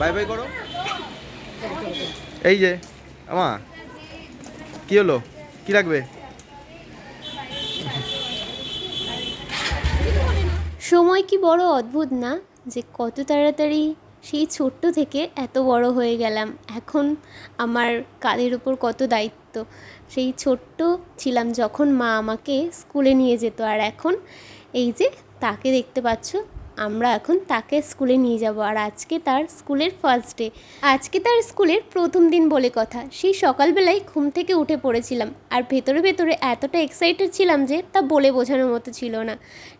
By bye করো। এই যে, আমা, কি হলো? কি লাগবে? সময় কি বড় অদ্ভুত না? যে কত তাড়াতাড়ি সেই ছোট্ট থেকে এত বড় হয়ে গেলাম। এখন আমার কাঁধের ওপর কত দায়িত্ব। সেই ছোট্ট ছিলাম যখন মা আমাকে স্কুলে নিয়ে যেত। আর এখন এই যে তাকে দেখতে পাচ্ছ আমরা এখন তাকে স্কুলে নিয়ে যাব আর আজকে তার স্কুলের ফার্স্ট ডে আজকে তার স্কুলের প্রথম দিন বলে কথা। সেই সকালবেলায় ঘুম থেকে উঠে পড়েছিলাম আর ভেতরে ভেতরে এতটা এক্সাইটেড ছিলাম যে তা বলে বোঝানোর মতো ছিল না।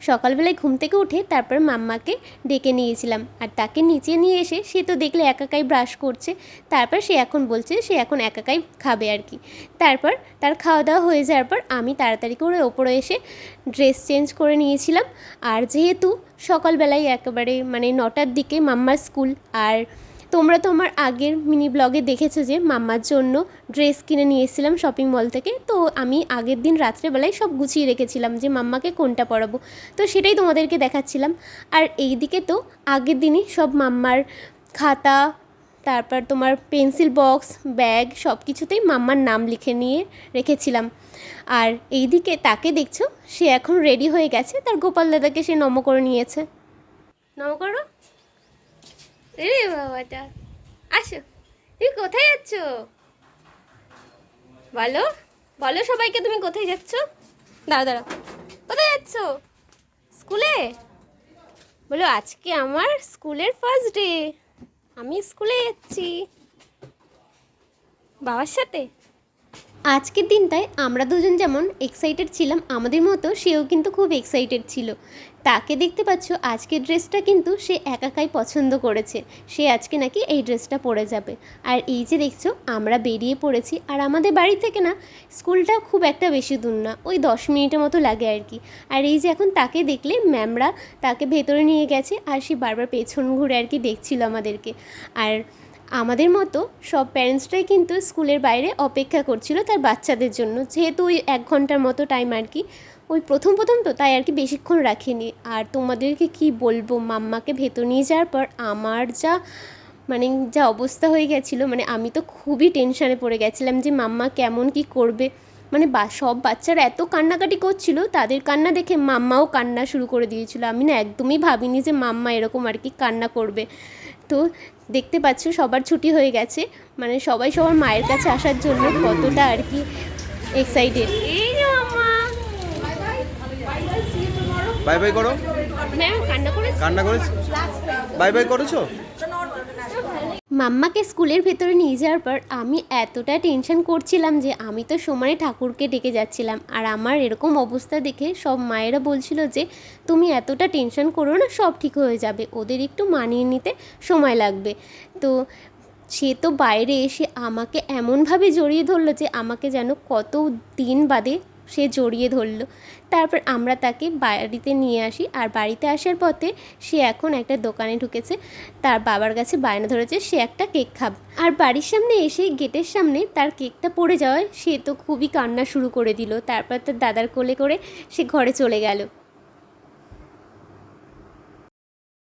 সকালবেলায় ঘুম থেকে উঠে তারপর মাম্মাকে ডেকে নিয়েছিলাম আর তাকে নিচে নিয়ে এসে সে তো দেখলে একাকাই ব্রাশ করছে। তারপর সে এখন বলছে সে এখন একাকাই খাবে আর কি। তারপর তার খাওয়া দাওয়া হয়ে যাওয়ার পর আমি তাড়াতাড়ি করে ওপরে এসে ড্রেস চেঞ্জ করে নিয়েছিলাম। আর যেহেতু সকালবেলায় একেবারে মানে নটার দিকে মাম্মার স্কুল। আর তোমরা তো আমার আগের মিনি ব্লগে দেখেছ যে মাম্মার জন্য ড্রেস কিনে নিয়ে এসেছিলাম শপিং মল থেকে। তো আমি আগের দিন রাত্রেবেলায় সব গুছিয়ে রেখেছিলাম যে মাম্মাকে কোনটা পরাবো। তো সেটাই তোমাদেরকে দেখাচ্ছিলাম। আর এই দিকে তো আগের দিনই সব মাম্মার খাতা, তারপর তোমার পেন্সিল বক্স, ব্যাগ সব কিছুতেই মাম্মার নাম লিখে নিয়ে রেখেছিলাম। আর এইদিকে তাকে দেখছ, সে এখন রেডি হয়ে গেছে, তার গোপাল দাদাকে সে নম করে নিয়েছে। নম করো। রে বাবাটা, আসো। তুমি কোথায় যাচ্ছ? বলো বলো সবাইকে তুমি কোথায় যাচ্ছ? দাঁড়া দাঁড়া কোথায় যাচ্ছ? স্কুলে? বলো, আজকে আমার স্কুলের ফার্স্ট ডে আমি স্কুলে যাচ্ছি। বাবার সাথে? আজকের দিনটায় আমরা দুজন যেমন এক্সাইটেড ছিলাম, আমাদের মতো সেও কিন্তু খুব এক্সাইটেড ছিল। তাকে দেখতে পাচ্ছ, আজকের ড্রেসটা কিন্তু সে একাকাই পছন্দ করেছে। সে আজকে নাকি এই ড্রেসটা পরে যাবে। আর এই যে দেখছ, আমরা বেরিয়ে পড়েছি। আর আমাদের বাড়ি থেকে না স্কুলটা খুব একটা বেশি দূর না, ওই দশ মিনিটের মতো লাগে আর কি। আর এই যে এখন তাকে দেখলে, ম্যামরা তাকে ভেতরে নিয়ে গেছে, আর সে বারবার পেছন ঘুরে আর কি দেখছিল আমাদেরকে। আর আমাদের মতো সব প্যারেন্টসরাই কিন্তু স্কুলের বাইরে অপেক্ষা করছিল তার বাচ্চাদের জন্য। যেহেতু ওই এক ঘণ্টার মতো টাইম আর কি, ওই প্রথম প্রথম তো তাই আর কি বেশিক্ষণ রাখিনি। আর তোমাদেরকে কি বলব, মাম্মাকে ভেতর নিয়ে যাওয়ার পর আমার যা মানে যা অবস্থা হয়ে গেছিল মানে আমি তো খুবই টেনশানে পড়ে গেছিলাম যে মাম্মা কেমন কি করবে। মানে বা, সব বাচ্চারা এত কান্নাকাটি করছিল, তাদের কান্না দেখে মাম্মাও কান্না শুরু করে দিয়েছিল। আমি না একদমই ভাবিনি যে মাম্মা এরকম আর কি কান্না করবে। তো দেখতে পাচ্ছ সবার ছুটি হয়ে গেছে। মানে সবাই সবার মায়ের কাছে আসার জন্য কতটা আর কি এক্সাইটেড বাই বাই করো। ম্যাম কান্না করেছ? কান্না করেছ? বাই বাই করেছ? মাম্মাকে স্কুলের ভেতরে নিয়ে যাওয়ার পর আমি এতটা টেনশন করছিলাম যে আমি তো সমানে ঠাকুরকে ডেকে যাচ্ছিলাম। আর আমার এরকম অবস্থা দেখে সব মায়েরা বলছিল যে, তুমি এতটা টেনশন করো না, সব ঠিক হয়ে যাবে। ওদের একটু মানিয়ে নিতে সময় লাগবে। তো সে তো বাইরে এসে আমাকে এমনভাবে জড়িয়ে ধরলো যে, আমাকে যেন কত দিন বাদে সে জড়িয়ে ধরল। তারপর আমরা তাকে বাড়িতে নিয়ে আসি। আর বাড়িতে আসার পথে সে এখন একটা দোকানে ঢুকেছে। তার বাবার কাছে বায়না ধরেছে, সে একটা কেক খাবে। আর বাড়ির সামনে এসে গেটের সামনে তার কেকটা পড়ে যাওয়ায় সে তো খুবই কান্না শুরু করে দিল। তারপর তার দাদার কোলে করে সে ঘরে চলে গেল।